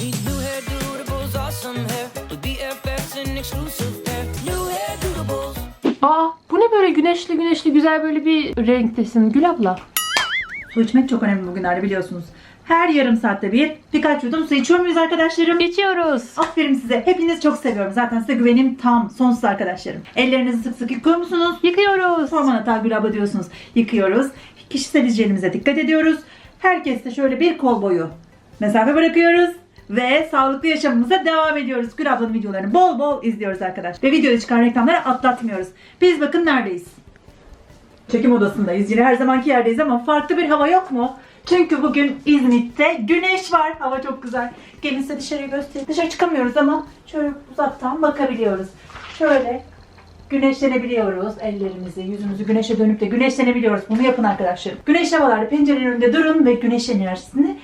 Need new hair doodles, awesome hair with BFFs and exclusive pair. New hair doodles. Aa bu ne böyle güneşli güneşli güzel böyle bir renktesin Gül abla. Su içmek çok önemli bugünlerde biliyorsunuz. Her yarım saatte bir birkaç yudum su içiyor muyuz arkadaşlarım? Geçiyoruz. Aferin size. Hepinizi çok seviyorum. Zaten size güvenim tam. Sonsuz arkadaşlarım. Ellerinizi sık sık yıkıyor musunuz? Yıkıyoruz. Sorman hata Gül abla diyorsunuz. Yıkıyoruz. Kişisel hijyenimize dikkat ediyoruz. Herkes de şöyle bir kol boyu mesafe bırakıyoruz. Ve sağlıklı yaşamımıza devam ediyoruz. Gül ablanın videolarını bol bol izliyoruz arkadaşlar. Ve videoda çıkan reklamları atlatmıyoruz. Biz bakın neredeyiz? Çekim odasındayız. Yine her zamanki yerdeyiz ama farklı bir hava yok mu? Çünkü bugün İzmit'te güneş var. Hava çok güzel. Gelin size dışarıyı göstereyim. Dışarı çıkamıyoruz ama şöyle uzaktan bakabiliyoruz. Şöyle güneşlenebiliyoruz. Ellerimizi, yüzümüzü güneşe dönüp de güneşlenebiliyoruz. Bunu yapın arkadaşlar. Güneş havalarda pencerenin önünde durun ve güneş enerjisini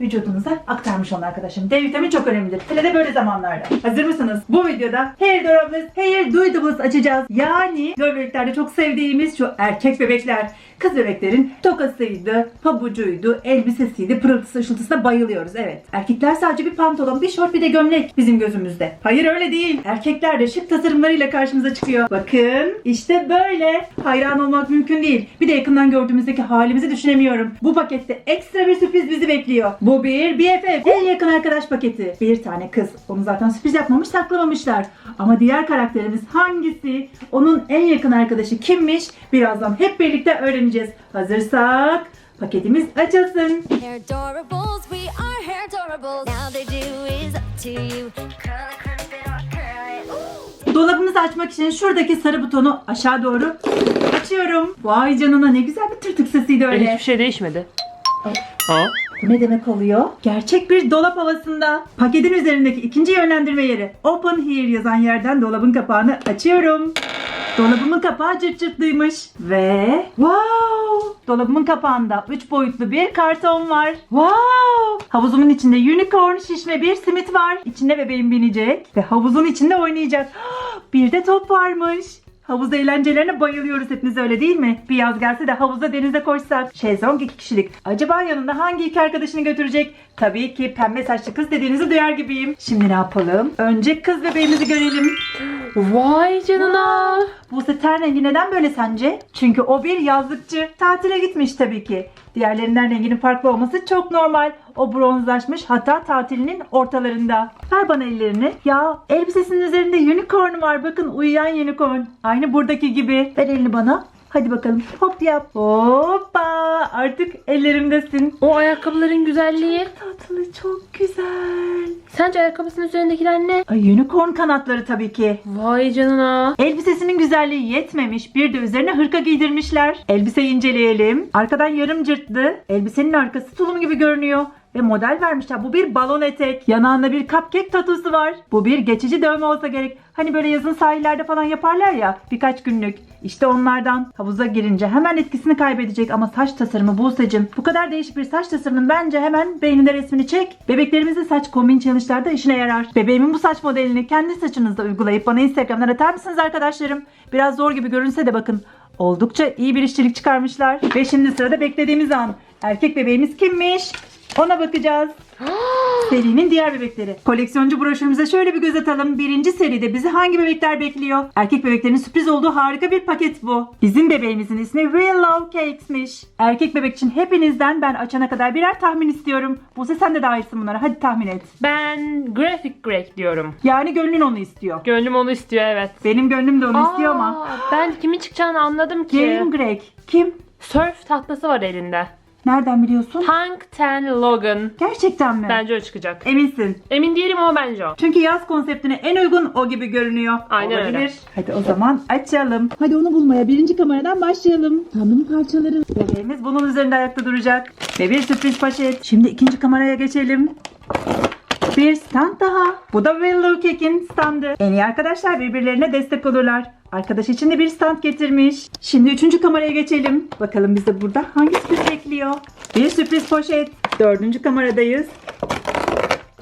vücudunuza aktarmış olun arkadaşım. D vitamini çok önemlidir. Hele de böyle zamanlarda. Hazır mısınız? Bu videoda Hair Durables, Hair Duidables açacağız. Yani bebeklerde çok sevdiğimiz şu erkek bebekler. Kız bebeklerin tokasıydı, pabucuydu, elbisesiydi, pırıltısı, ışıltısına bayılıyoruz. Evet. Erkekler sadece bir pantolon, bir şort, bir de gömlek bizim gözümüzde. Hayır öyle değil. Erkekler de şık tasarımlarıyla karşımıza çıkıyor. Bakın işte böyle. Hayran olmak mümkün değil. Bir de yakından gördüğümüzdeki halimizi düşünemiyorum. Bu pakette ekstra bir sürpriz bizi bekliyor. Bu bir BFF. En yakın arkadaş paketi. Bir tane kız. Onu zaten sürpriz yapmamış, saklamamışlar. Ama diğer karakterimiz hangisi? Onun en yakın arkadaşı kimmiş? Birazdan hep birlikte öğreneceğiz. Hazırsak paketimiz açılsın. Dolabımızı açmak için şuradaki sarı butonu aşağı doğru açıyorum. Vay canına ne güzel bir tırtık sesiydi öyle. Hiçbir şey değişmedi. Aa. Bu ne demek oluyor? Gerçek bir dolap havasında. Paketin üzerindeki ikinci yönlendirme yeri Open Here yazan yerden dolabın kapağını açıyorum. Dolabımın kapağı cırt cırtlıymış. Ve wow! Dolabımın kapağında 3 boyutlu bir karton var. Wow! Havuzumun içinde unicorn şişme bir simit var. İçinde bebeğim binecek ve havuzun içinde oynayacak. Bir de top varmış. Havuz eğlencelerine bayılıyoruz hepimiz öyle değil mi? Bir yaz gelse de havuza denize koşsak. Şezlong iki kişilik. Acaba yanında hangi iki arkadaşını götürecek? Tabii ki pembe saçlı kız dediğinizi duyar gibiyim. Şimdi ne yapalım? Önce kız bebeğimizi görelim. Vay canına. Buse ten rengi neden böyle sence? Çünkü o bir yazlıkçı. Tatile gitmiş tabii ki. Diğerlerinden renginin farklı olması çok normal. O bronzlaşmış hatta tatilinin ortalarında. Ver bana ellerini. Ya elbisesinin üzerinde unicorn var. Bakın uyuyan unicorn. Aynı buradaki gibi. Ver elini bana. Hadi bakalım. Hop yap. Hoppa. Artık ellerimdesin. O ayakkabıların güzelliği. Tatlı çok güzel. Sence ayakkabısının üzerindekiler ne? Ay, unicorn kanatları tabii ki. Vay canına. Elbisesinin güzelliği yetmemiş. Bir de üzerine hırka giydirmişler. Elbiseyi inceleyelim. Arkadan yarım cırtlı. Elbisenin arkası tulum gibi görünüyor. Ve model vermişler. Bu bir balon etek. Yanağında bir cupcake tatusu var. Bu bir geçici dövme olsa gerek. Hani böyle yazın sahillerde falan yaparlar ya birkaç günlük. İşte onlardan. Havuza girince hemen etkisini kaybedecek ama saç tasarımı Buse'cim. Bu kadar değişik bir saç tasarımının bence hemen beyninde resmini çek. Bebeklerimizin saç kombin challenge'larda işine yarar. Bebeğimin bu saç modelini kendi saçınızda uygulayıp bana Instagram'dan atar mısınız arkadaşlarım? Biraz zor gibi görünse de bakın. Oldukça iyi bir işçilik çıkarmışlar. Ve şimdi sırada beklediğimiz an. Erkek bebeğimiz kimmiş? Ona bakacağız. Serinin diğer bebekleri. Koleksiyoncu broşürümüze şöyle bir göz atalım. Birinci seride bizi hangi bebekler bekliyor? Erkek bebeklerin sürpriz olduğu harika bir paket bu. Bizim bebeğimizin ismi Real Love Cakes'miş. Erkek bebek için hepinizden ben açana kadar birer tahmin istiyorum. Buse sen de dahilsin bunlara. Hadi tahmin et. Ben Graphic Greg diyorum. Yani gönlün onu istiyor. Gönlüm onu istiyor evet. Benim gönlüm de onu istiyor ama. Aa, Ben kimin çıkacağını anladım ki. Gelin Greg. Kim? Surf tahtası var elinde. Nereden biliyorsun? Hank Ten Logan. Gerçekten mi? Bence o çıkacak. Eminsin. Emin değilim ama bence o. Çünkü yaz konseptine en uygun o gibi görünüyor. Aynen öyle. Olabilir. Hadi o zaman açalım. Hadi onu bulmaya birinci kameradan başlayalım. Tahmin parçaları. Bebeğimiz bunun üzerinde ayakta duracak. Ve bir sürpriz poşet. Şimdi ikinci kameraya geçelim. Bir stand daha. Bu da Willow Cake'in standı. En iyi arkadaşlar birbirlerine destek olurlar. Arkadaş için de bir stand getirmiş. Şimdi üçüncü kameraya geçelim. Bakalım bize burada hangi sürpriz bekliyor? Bir sürpriz poşet. Dördüncü kameradayız.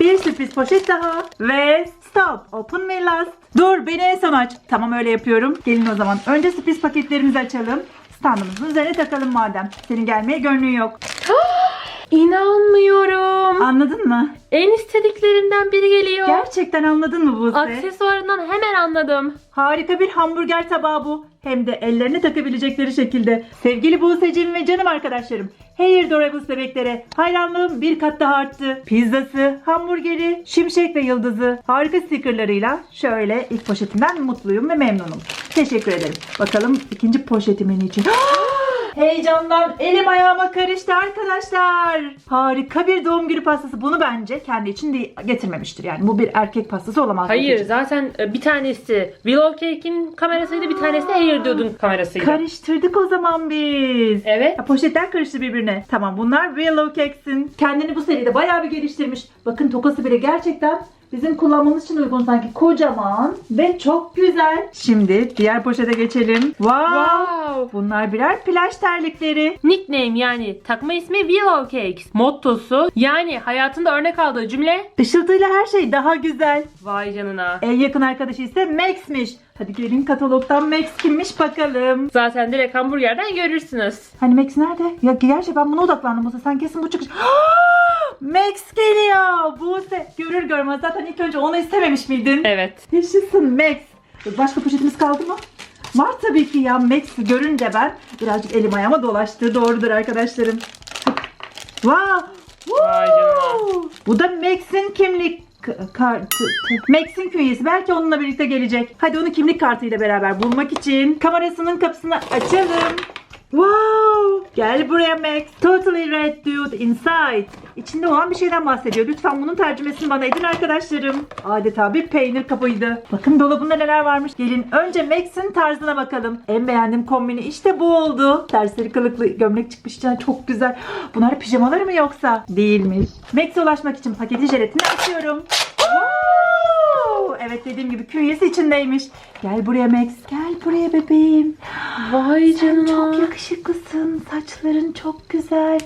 Bir sürpriz poşet daha. Ve stop. Open me last. Dur beni en son aç. Tamam öyle yapıyorum. Gelin o zaman. Önce sürpriz paketlerimizi açalım. Standımızın üzerine takalım madem. Senin gelmeye gönlün yok. İnanmıyorum. Anladın mı? En istediklerinden biri geliyor. Gerçekten anladın mı Buse? Aksesuarından hemen anladım. Harika bir hamburger tabağı bu. Hem de ellerine takabilecekleri şekilde. Sevgili Buse'cim ve canım arkadaşlarım. Hair Dorables bebeklere hayranlığım bir kat daha arttı. Pizzası, hamburgeri, şimşek ve yıldızı harika stickerlarıyla şöyle ilk poşetimden mutluyum ve memnunum. Teşekkür ederim. Bakalım ikinci poşetimin için. Heyecandan elim ayağıma karıştı arkadaşlar. Harika bir doğum günü pastası. Bunu bence kendi için de getirmemiştir. Yani bu bir erkek pastası olamaz. Hayır zaten e, bir tanesi Willow Cake'in kamerasıydı bir tanesi Hair Dude'un kamerasıydı. Karıştırdık o zaman biz. Evet. Ya poşetler karıştı birbirine. Tamam bunlar Willow Cakes'in. Kendini bu seride bayağı bir geliştirmiş. Bakın tokası bile gerçekten bizim kullanmamız için uygun sanki. Kocaman ve çok güzel. Şimdi diğer poşete geçelim. Wow. Wow. Bunlar birer plaj terlikleri. Nickname yani takma ismi Willow Cakes. Mottosu yani hayatında örnek aldığı cümle Işıltıyla her şey daha güzel. Vay canına. En yakın arkadaşı ise Max'miş. Hadi gelin katalogdan Max kimmiş bakalım. Zaten direkt hamburgerden görürsünüz. Hani Max nerede? Ya gerçi ben buna odaklandım Buse. Sen kesin bu çıkış. Max geliyor. Buse görür görmez zaten ilk önce onu istememiş miydin? Evet. Yaşasın Max. Başka poşetimiz kaldı mı? Var tabii ki ya Max'i görünce ben birazcık elim ayağıma dolaştı. Doğrudur arkadaşlarım. Wow. Vay canına. Bu da Max'in kimlik kartı. Max'in künyesi. Belki onunla birlikte gelecek. Hadi onu kimlik kartıyla beraber bulmak için kamerasının kapısını açalım. Wow! Gel buraya Max. Totally red dude inside. İçinde olan bir şeyden bahsediyor. Lütfen bunun tercümesini bana edin arkadaşlarım. Adeta bir peynir kapıydı. Bakın dolabında neler varmış. Gelin önce Max'in tarzına bakalım. En beğendiğim kombini işte bu oldu. Tersleri kılıklı gömlek çıkmış içinden çok güzel. Bunlar pijamaları mı yoksa? Değilmiş. Max'e ulaşmak için paketi jelatini açıyorum. Evet dediğim gibi künyesi içindeymiş. Gel buraya Max. Gel buraya bebeğim. Vay Sen canına. çok yakışıklısın. Saçların çok güzel.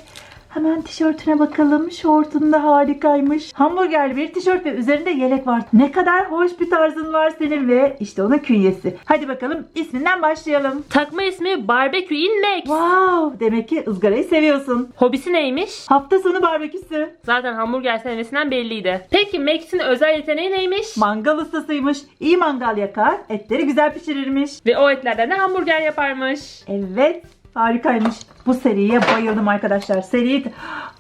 Hemen tişörtüne bakalım. Şortun da harikaymış. Hamburgerli bir tişört ve üzerinde yelek var. Ne kadar hoş bir tarzın var senin ve işte onun künyesi. Hadi bakalım isminden başlayalım. Takma ismi Barbecue in Max. Wow! Demek ki ızgarayı seviyorsun. Hobisi neymiş? Hafta sonu barbeküsü. Zaten hamburger sevmesinden belliydi. Peki Max'in özel yeteneği neymiş? Mangal ustasıymış. İyi mangal yakar. Etleri güzel pişirirmiş. Ve o etlerden de hamburger yaparmış. Evet. Harikaymış. Bu seriye bayıldım arkadaşlar. Seriyi...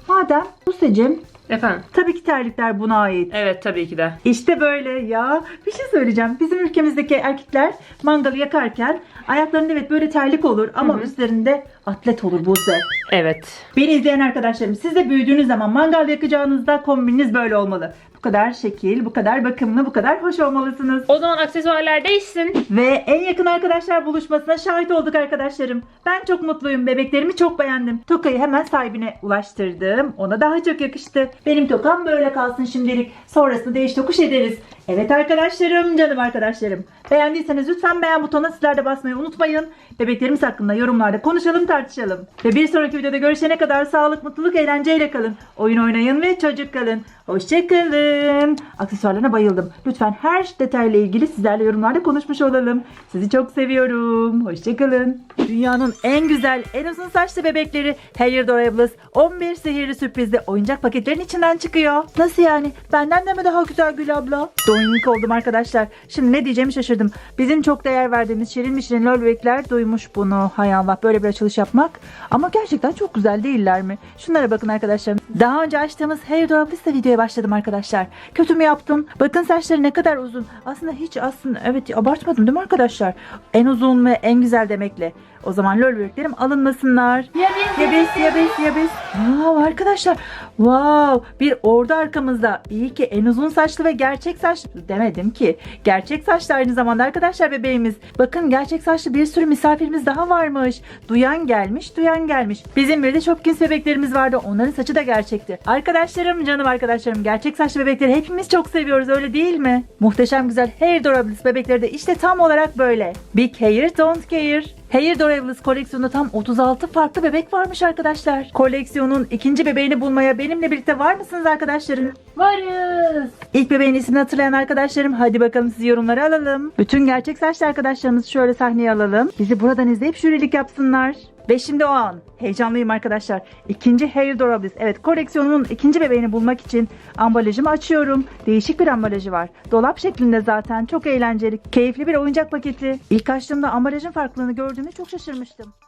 Madem bu secim Efendim? tabii ki terlikler buna ait. Evet tabii ki de. İşte böyle ya. Bir şey söyleyeceğim. Bizim ülkemizdeki erkekler mangalı yakarken ayaklarında evet böyle terlik olur ama üstlerinde atlet olur Buse. Evet. Beni izleyen arkadaşlarım siz de büyüdüğünüz zaman mangal yakacağınızda kombininiz böyle olmalı. Bu kadar şekil, bu kadar bakımlı, bu kadar hoş olmalısınız. O zaman aksesuarlar değişsin. Ve en yakın arkadaşlar buluşmasına şahit olduk arkadaşlarım. Ben çok mutluyum. Bebeklerimi çok beğendim. Tokayı hemen sahibine ulaştırdım. Ona daha çok yakıştı. Benim tokam böyle kalsın şimdilik. Sonrasında değiş tokuş ederiz. Evet arkadaşlarım, canım arkadaşlarım. Beğendiyseniz lütfen beğen butonuna sizler de basmayı unutmayın. Bebeklerimiz hakkında yorumlarda konuşalım, tartışalım. Ve bir sonraki videoda görüşene kadar sağlık, mutluluk, eğlenceyle kalın. Oyun oynayın ve çocuk kalın. Hoşçakalın. Aksesuarlarına bayıldım. Lütfen her detayla ilgili sizlerle yorumlarda konuşmuş olalım. Sizi çok seviyorum. Hoşçakalın. Dünyanın en güzel, en uzun saçlı bebekleri Hair Dorables 11 sihirli sürprizli oyuncak paketlerin içinden çıkıyor. Nasıl yani? Benden de mi daha güzel Gül abla? Doink oldum arkadaşlar. Şimdi ne diyeceğimi şaşırdım. Bizim çok değer verdiğimiz şirin mi şirin lol bebekler duymuş bunu. Hay Allah böyle bir açılış yapmak. Ama gerçekten çok güzel değiller mi? Şunlara bakın arkadaşlar. Daha önce açtığımız Hair Dorables'la videoya başladım arkadaşlar. Kötü mü yaptım? Bakın saçları ne kadar uzun. Aslında hiç aslında evet abartmadım değil mi arkadaşlar? En uzun ve en güzel demekle. O zaman lol bebeklerim alınmasınlar. Ya biz, Ya biz ya biz ya biz. Wow arkadaşlar. Wow bir ordu arkamızda. İyi ki en uzun saçlı ve gerçek saçlı demedim ki. Gerçek saçlı aynı zamanda arkadaşlar bebeğimiz. Bakın gerçek saçlı bir sürü misafirimiz daha varmış. Duyan gelmiş duyan gelmiş. Bizim bir de Shopkins bebeklerimiz vardı. Onların saçı da gerçekti. Arkadaşlarım canım arkadaşlarım gerçek saçlı bebekleri hepimiz çok seviyoruz öyle değil mi? Muhteşem güzel Hair Dorables bebekleri de işte tam olarak böyle. Big Hair Don't Care. Hair Dorables koleksiyonunda tam 36 farklı bebek varmış arkadaşlar. Koleksiyonun ikinci bebeğini bulmaya benimle birlikte var mısınız arkadaşlarım? Varız. İlk bebeğin ismini hatırlayan arkadaşlarım hadi bakalım siz yorumları alalım. Bütün gerçek saçlı arkadaşlarımızı şöyle sahneye alalım. Bizi buradan izleyip jürilik yapsınlar. Ve şimdi o an. Heyecanlıyım arkadaşlar. İkinci Hair Dorablis. Evet koleksiyonumun ikinci bebeğini bulmak için ambalajımı açıyorum. Değişik bir ambalajı var. Dolap şeklinde zaten. Çok eğlenceli. Keyifli bir oyuncak paketi. İlk açtığımda ambalajın farklılığını gördüğümde çok şaşırmıştım.